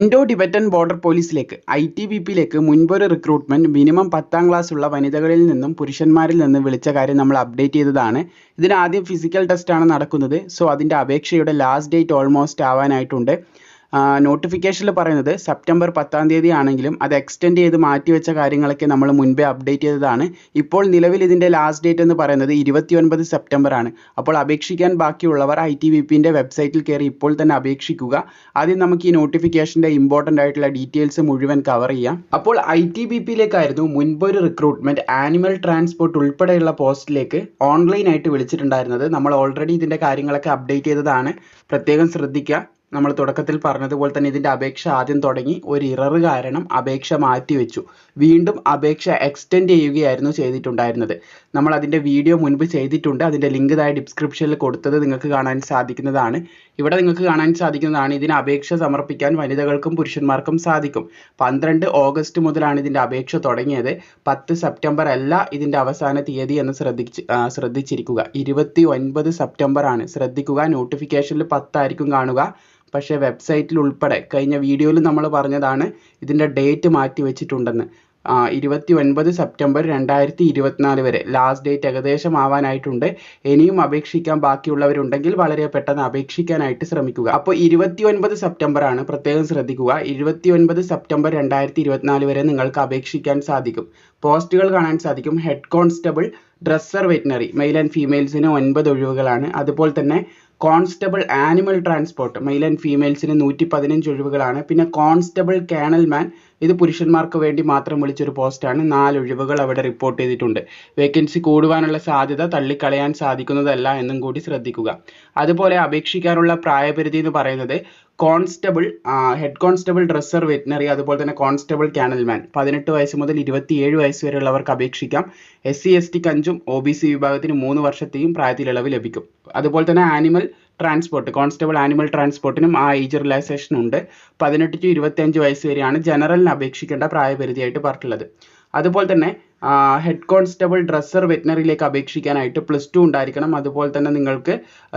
Indo Tibetan border പോലീസിലേക്ക് I T B പിയിലേക്ക് മുൻപൊരു റിക്രൂട്ട്മെന്റ് മിനിമം പത്താം ക്ലാസ് ഉള്ള വനിതകളിൽ നിന്നും പുരുഷന്മാരിൽ നിന്നും വിളിച്ച കാര്യം നമ്മൾ അപ്ഡേറ്റ് ചെയ്തതാണ്. ഇതിന് ആദ്യം ഫിസിക്കൽ ടെസ്റ്റ് ആണ് നടക്കുന്നത്. സോ അതിന്റെ അപേക്ഷയുടെ ലാസ്റ്റ് ഡേറ്റ് ഓൾമോസ്റ്റ് ആവാനായിട്ടുണ്ട്. നോട്ടിഫിക്കേഷനിൽ പറയുന്നത് സെപ്റ്റംബർ പത്താം തീയതി ആണെങ്കിലും അത് എക്സ്റ്റെൻഡ് ചെയ്ത് മാറ്റിവെച്ച കാര്യങ്ങളൊക്കെ നമ്മൾ മുൻപേ അപ്ഡേറ്റ് ചെയ്തതാണ്. ഇപ്പോൾ നിലവിൽ ഇതിന്റെ ലാസ്റ്റ് ഡേറ്റ് എന്ന് പറയുന്നത് ഇരുപത്തിയൊൻപത് സെപ്റ്റംബർ ആണ്. അപ്പോൾ അപേക്ഷിക്കാൻ ബാക്കിയുള്ളവർ ഐ ടി വി പിന്റെ വെബ്സൈറ്റിൽ കയറി ഇപ്പോൾ തന്നെ അപേക്ഷിക്കുക. ആദ്യം നമുക്ക് ഈ നോട്ടിഫിക്കേഷന്റെ ഇമ്പോർട്ടന്റ് ആയിട്ടുള്ള ഡീറ്റെയിൽസ് മുഴുവൻ കവർ ചെയ്യാം. അപ്പോൾ ഐ ടി ബി പിയിലേക്കായിരുന്നു മുൻപൊരു റിക്രൂട്ട്മെന്റ് ആനിമൽ ട്രാൻസ്പോർട്ട് ഉൾപ്പെടെയുള്ള പോസ്റ്റിലേക്ക് ഓൺലൈനായിട്ട് വിളിച്ചിട്ടുണ്ടായിരുന്നത്. നമ്മൾ ഓൾറെഡി ഇതിന്റെ കാര്യങ്ങളൊക്കെ അപ്ഡേറ്റ് ചെയ്തതാണ്. പ്രത്യേകം ശ്രദ്ധിക്കുക. നമ്മൾ തുടക്കത്തിൽ പറഞ്ഞതുപോലെ തന്നെ ഇതിന്റെ അപേക്ഷ ആദ്യം തുടങ്ങി ഒരു ഇറർ കാരണം അപേക്ഷ മാറ്റിവെച്ചു വീണ്ടും അപേക്ഷ എക്സ്റ്റെൻഡ് ചെയ്യുകയായിരുന്നു ചെയ്തിട്ടുണ്ടായിരുന്നത്. നമ്മൾ അതിന്റെ വീഡിയോ മുൻപ് ചെയ്തിട്ടുണ്ട്. അതിന്റെ ലിങ്ക് താഴെ ഡിസ്ക്രിപ്ഷനിൽ കൊടുത്തത് നിങ്ങൾക്ക് കാണാൻ സാധിക്കുന്നതാണ്. ഇവിടെ നിങ്ങൾക്ക് കാണാൻ സാധിക്കുന്നതാണ് ഇതിന് അപേക്ഷ സമർപ്പിക്കാൻ വനിതകൾക്കും പുരുഷന്മാർക്കും സാധിക്കും. പന്ത്രണ്ട് ഓഗസ്റ്റ് മുതലാണ് ഇതിന്റെ അപേക്ഷ തുടങ്ങിയത്. പത്ത് സെപ്റ്റംബർ അല്ല ഇതിന്റെ അവസാന തീയതി എന്ന് ശ്രദ്ധിച്ച് ശ്രദ്ധിച്ചിരിക്കുക. ഇരുപത്തി ഒൻപത് സെപ്റ്റംബർ ആണ്. ശ്രദ്ധിക്കുക. നോട്ടിഫിക്കേഷനിൽ പത്തായിരിക്കും കാണുക. പക്ഷേ വെബ്സൈറ്റിൽ ഉൾപ്പെടെ കഴിഞ്ഞ വീഡിയോയിൽ നമ്മൾ പറഞ്ഞതാണ് ഇതിന്റെ ഡേറ്റ് മാറ്റി വെച്ചിട്ടുണ്ടെന്ന്. ഇരുപത്തി ഒൻപത് സെപ്റ്റംബർ രണ്ടായിരത്തി ഇരുപത്തിനാല് വരെ. ലാസ്റ്റ് ഡേറ്റ് ഏകദേശം ആവാനായിട്ടുണ്ട്. ഇനിയും അപേക്ഷിക്കാൻ ബാക്കിയുള്ളവരുണ്ടെങ്കിൽ വളരെ പെട്ടെന്ന് അപേക്ഷിക്കാനായിട്ട് ശ്രമിക്കുക. അപ്പോൾ ഇരുപത്തി ഒൻപത് സെപ്റ്റംബർ ആണ് പ്രത്യേകം ശ്രദ്ധിക്കുക. ഇരുപത്തി ഒൻപത് സെപ്റ്റംബർ രണ്ടായിരത്തി ഇരുപത്തിനാല് വരെ നിങ്ങൾക്ക് അപേക്ഷിക്കാൻ സാധിക്കും. പോസ്റ്റുകൾ കാണാൻ സാധിക്കും. Head constable dresser veterinary male and ഫീമെയിൽസിന് ഒൻപത് ഒഴിവുകളാണ്. അതുപോലെ തന്നെ constable animal transport male and ഫീമെയിൽസിന് നൂറ്റി പതിനഞ്ച് ഒഴിവുകളാണ്. പിന്നെ കോൺസ്റ്റബിൾ കേണൽ മാൻ ഇത് പുരുഷന്മാർക്ക് വേണ്ടി മാത്രം വിളിച്ചൊരു പോസ്റ്റാണ്. നാല് ഒഴിവുകൾ അവിടെ റിപ്പോർട്ട് ചെയ്തിട്ടുണ്ട്. വേക്കൻസി കൂടുവാനുള്ള സാധ്യത തള്ളിക്കളയാൻ സാധിക്കുന്നതല്ല എന്നും കൂടി ശ്രദ്ധിക്കുക. അതുപോലെ അപേക്ഷിക്കാനുള്ള പ്രായപരിധി എന്ന് പറയുന്നത് constable head constable dresser veterinary അതുപോലെ തന്നെ കോൺസ്റ്റബിൾ കാനൽമാൻ പതിനെട്ട് വയസ്സ് മുതൽ ഇരുപത്തിയേഴ് വയസ്സ് വരെയുള്ളവർക്ക് അപേക്ഷിക്കാം. എസ് സി എസ് ടിക്ക് അഞ്ചും ഒ ബി സി വിഭാഗത്തിന് മൂന്ന് വർഷത്തെയും പ്രായത്തിൽ ഇളവ് ലഭിക്കും. അതുപോലെ തന്നെ ആനിമൽ ട്രാൻസ്പോർട്ട് കോൺസ്റ്റബിൾ ആനിമൽ ട്രാൻസ്പോർട്ടിനും ആ ഏജ് റിലാക്സേഷൻ ഉണ്ട്. പതിനെട്ട് ടു ഇരുപത്തിയഞ്ച് വയസ്സ് വരെയാണ് ജനറലിന് അപേക്ഷിക്കേണ്ട പ്രായപരിധിയായിട്ട് പറഞ്ഞിട്ടുള്ളത്. അതുപോലെ തന്നെ ഹെഡ് കോൺസ്റ്റബിൾ ഡ്രസ്സർ വെറ്റിനറിയിലേക്ക് അപേക്ഷിക്കാനായിട്ട് പ്ലസ് ടു ഉണ്ടായിരിക്കണം. അതുപോലെ തന്നെ നിങ്ങൾക്ക്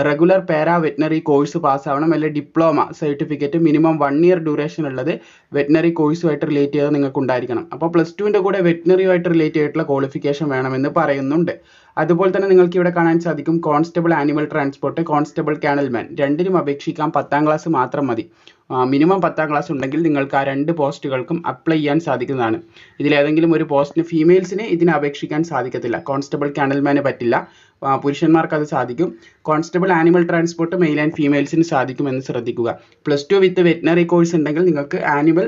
റെഗുലർ പാരാ വെറ്റിനറി കോഴ്സ് പാസ്സാവണം അല്ലെങ്കിൽ diploma certificate minimum one year duration ഉള്ളത് വെറ്റിനറി കോഴ്സുമായിട്ട് റിലേറ്റ് ചെയ്ത് നിങ്ങൾക്ക് ഉണ്ടായിരിക്കണം അപ്പോൾ പ്ലസ് ടുവിന്റെ കൂടെ വെറ്റിനറിയുമായിട്ട് റിലേറ്റ് ചെയ്തിട്ടുള്ള ക്വാളിഫിക്കേഷൻ വേണമെന്ന് പറയുന്നുണ്ട്. അതുപോലെ തന്നെ നിങ്ങൾക്ക് ഇവിടെ കാണാൻ സാധിക്കും constable animal transport constable kennelman രണ്ടിനും അപേക്ഷിക്കാൻ പത്താം ക്ലാസ് മാത്രം മതി. മിനിമം പത്താം ക്ലാസ് ഉണ്ടെങ്കിൽ നിങ്ങൾക്ക് ആ രണ്ട് പോസ്റ്റുകൾക്കും അപ്ലൈ ചെയ്യാൻ സാധിക്കുന്നതാണ്. ഇതിലേതെങ്കിലും ഒരു പോസ്റ്റിന് ഫീമെയിൽസിന് ഇതിന് അപേക്ഷിക്കാൻ സാധിക്കത്തില്ല. കോൺസ്റ്റബിൾ കാനൽമാന് പറ്റില്ല. പുരുഷന്മാർക്ക് അത് സാധിക്കും. Constable animal transport male and ഫീമെയിൽസിന് സാധിക്കുമെന്ന് ശ്രദ്ധിക്കുക. Plus two with veterinary course ഉണ്ടെങ്കിൽ നിങ്ങൾക്ക് ആനിമൽ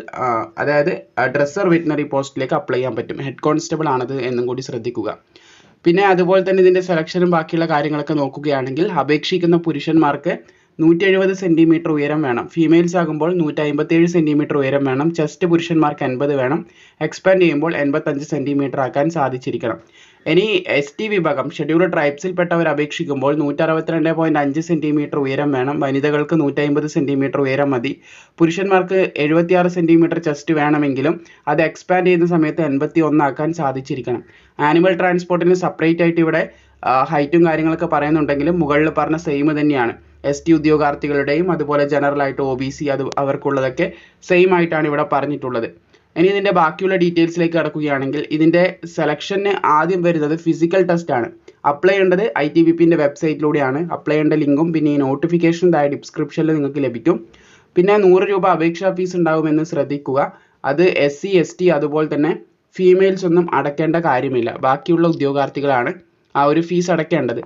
അതായത് ഡ്രസ്സർ വെറ്റിനറി പോസ്റ്റിലേക്ക് അപ്ലൈ ചെയ്യാൻ പറ്റും. ഹെഡ് കോൺസ്റ്റബിൾ ആണത് എന്നും കൂടി ശ്രദ്ധിക്കുക. പിന്നെ അതുപോലെ തന്നെ ഇതിന്റെ സെലക്ഷനും ബാക്കിയുള്ള കാര്യങ്ങളൊക്കെ നോക്കുകയാണെങ്കിൽ അപേക്ഷിക്കുന്ന പുരുഷന്മാർക്ക് നൂറ്റി എഴുപത് സെന്റിമീറ്റർ ഉയരം വേണം. ഫീമെയിൽസ് ആകുമ്പോൾ നൂറ്റി അമ്പത്തേഴ് സെന്റിമീറ്റർ ഉയരം വേണം. ചെസ്റ്റ് പുരുഷന്മാർക്ക് എൺപത് വേണം. എക്സ്പാൻഡ് ചെയ്യുമ്പോൾ എൺപത്തഞ്ച് സെന്റിമീറ്റർ ആക്കാൻ സാധിച്ചിരിക്കണം. ഇനി എസ് ടി വിഭാഗം ഷെഡ്യൂൾഡ് ട്രൈബ്സിൽപ്പെട്ടവർ അപേക്ഷിക്കുമ്പോൾ നൂറ്റി അറുപത്തിരണ്ട് പോയിന്റ് അഞ്ച് സെന്റിമീറ്റർ ഉയരം വേണം. വനിതകൾക്ക് നൂറ്റി അമ്പത് സെന്റിമീറ്റർ ഉയരം മതി. പുരുഷന്മാർക്ക് എഴുപത്തിയാറ് സെന്റിമീറ്റർ ചെസ്റ്റ് വേണമെങ്കിലും അത് എക്സ്പാൻഡ് ചെയ്യുന്ന സമയത്ത് എൺപത്തി ഒന്നാക്കാൻ സാധിച്ചിരിക്കണം. ആനിമൽ ട്രാൻസ്പോർട്ടിന് സെപ്പറേറ്റ് ആയിട്ട് ഇവിടെ ഹൈറ്റും കാര്യങ്ങളൊക്കെ പറയുന്നുണ്ടെങ്കിലും മുകളിൽ പറഞ്ഞ സെയിം തന്നെയാണ്. എസ് ടി ഉദ്യോഗാർത്ഥികളുടെയും അതുപോലെ ജനറൽ ആയിട്ട് ഒ ബി സി അത് അവർക്കുള്ളതൊക്കെ സെയിം ആയിട്ടാണ് ഇവിടെ പറഞ്ഞിട്ടുള്ളത്. ഇനി ഇതിന്റെ ബാക്കിയുള്ള ഡീറ്റെയിൽസിലേക്ക് കടക്കുകയാണെങ്കിൽ ഇതിന്റെ സെലക്ഷന് ആദ്യം വരുന്നത് ഫിസിക്കൽ ടെസ്റ്റ് ആണ്. അപ്ലൈ ചെയ്യേണ്ടത് ഐ ടി ബി പിന്റെ വെബ്സൈറ്റിലൂടെയാണ് അപ്ലൈ ചെയ്യേണ്ട ലിങ്കും പിന്നെ ഈ നോട്ടിഫിക്കേഷൻ താഴെ ഡിസ്ക്രിപ്ഷനിൽ നിങ്ങൾക്ക് ലഭിക്കും. പിന്നെ നൂറ് രൂപ അപേക്ഷാ ഫീസ് ഉണ്ടാകുമെന്ന് ശ്രദ്ധിക്കുക. അത് എസ് സി എസ് ടി അതുപോലെ തന്നെ ഫീമെയിൽസ് ഒന്നും അടക്കേണ്ട കാര്യമില്ല. ബാക്കിയുള്ള ഉദ്യോഗാർത്ഥികളാണ്. ആ ഒരു ഫീസ് അടയ്ക്കേണ്ടത്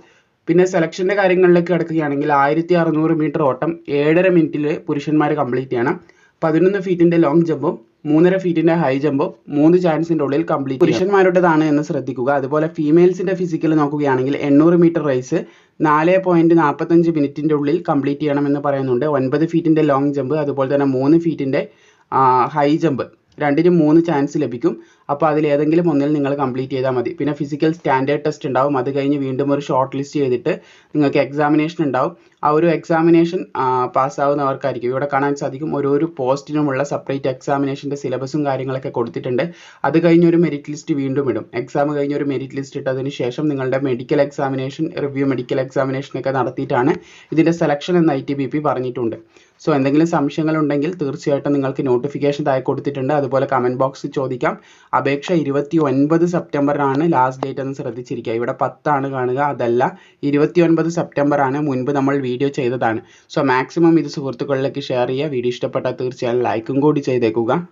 പിന്നെ സെലക്ഷന്റെ കാര്യങ്ങളിലേക്ക് കിടക്കുകയാണെങ്കിൽ ആയിരത്തി അറുന്നൂറ് മീറ്റർ ഓട്ടം ഏഴര മിനിറ്റിൽ പുരുഷന്മാർ കംപ്ലീറ്റ് ചെയ്യണം. പതിനൊന്ന് ഫീറ്റിന്റെ ലോങ് ജമ്പും മൂന്നര ഫീറ്റിന്റെ ഹൈ ജമ്പും മൂന്ന് ചാൻസിന്റെ ഉള്ളിൽ കംപ്ലീറ്റ് പുരുഷന്മാരുടേതാണ് എന്ന് ശ്രദ്ധിക്കുക. അതുപോലെ ഫീമെയിൽസിന്റെ ഫിസിക്കൽ നോക്കുകയാണെങ്കിൽ എണ്ണൂറ് മീറ്റർ റേസ് നാല് പോയിന്റ് നാൽപ്പത്തഞ്ച് മിനിറ്റിന്റെ ഉള്ളിൽ കംപ്ലീറ്റ് ചെയ്യണമെന്ന് പറയുന്നുണ്ട്. ഒൻപത് ഫീറ്റിന്റെ ലോങ് ജമ്പ് അതുപോലെ തന്നെ മൂന്ന് ഫീറ്റിന്റെ ഹൈ ജമ്പ് രണ്ടിനും മൂന്ന് ചാൻസ് ലഭിക്കും. അപ്പോൾ അതിൽ ഏതെങ്കിലും ഒന്നിൽ നിങ്ങൾ കംപ്ലീറ്റ് ചെയ്താൽ മതി. പിന്നെ ഫിസിക്കൽ സ്റ്റാൻഡേർഡ് ടെസ്റ്റ് ഉണ്ടാവും. അത് കഴിഞ്ഞ് വീണ്ടും ഒരു ഷോർട്ട് ലിസ്റ്റ് ചെയ്തിട്ട് നിങ്ങൾക്ക് എക്സാമിനേഷൻ ഉണ്ടാവും. ആ ഒരു എക്സാമിനേഷൻ പാസ്സാവുന്നവർക്കായിരിക്കും. ഇവിടെ കാണാൻ സാധിക്കും ഓരോരോ പോസ്റ്റിനുമുള്ള സെപ്പറേറ്റ് എക്സാമിനേഷന്റെ സിലബസും കാര്യങ്ങളൊക്കെ കൊടുത്തിട്ടുണ്ട്. അത് കഴിഞ്ഞ് ഒരു മെറിറ്റ് ലിസ്റ്റ് വീണ്ടും ഇടും. എക്സാം കഴിഞ്ഞ് ഒരു മെറിറ്റ് ലിസ്റ്റ് ഇട്ടതിന് ശേഷം നിങ്ങളുടെ medical examination review medical examination ഒക്കെ നടത്തിയിട്ടാണ് ഇതിന്റെ സെലക്ഷൻ എന്ന് ഐ ടി ബി പി പറഞ്ഞിട്ടുണ്ട്. സോ എന്തെങ്കിലും സംശയങ്ങൾ ഉണ്ടെങ്കിൽ തീർച്ചയായിട്ടും നിങ്ങൾക്ക് നോട്ടിഫിക്കേഷൻ താഴെ കൊടുത്തിട്ടുണ്ട്. അതുപോലെ കമന്റ് ബോക്സിൽ ചോദിക്കാം. അപേക്ഷ ഇരുപത്തി ഒൻപത് സെപ്റ്റംബറാണ് ലാസ്റ്റ് ഡേറ്റ് എന്ന് ശ്രദ്ധിച്ചിരിക്കുക. ഇവിടെ പത്താണ് കാണുക. അതല്ല ഇരുപത്തി ഒൻപത് സെപ്റ്റംബർ ആണ് മുൻപ് നമ്മൾ വീഡിയോ ചെയ്തതാണ്. സോ മാക്സിമം ഇത് സുഹൃത്തുക്കളിലേക്ക് ഷെയർ ചെയ്യുക. വീഡിയോ ഇഷ്ടപ്പെട്ടാൽ തീർച്ചയായും ലൈക്കും കൂടി ചെയ്തേക്കുക.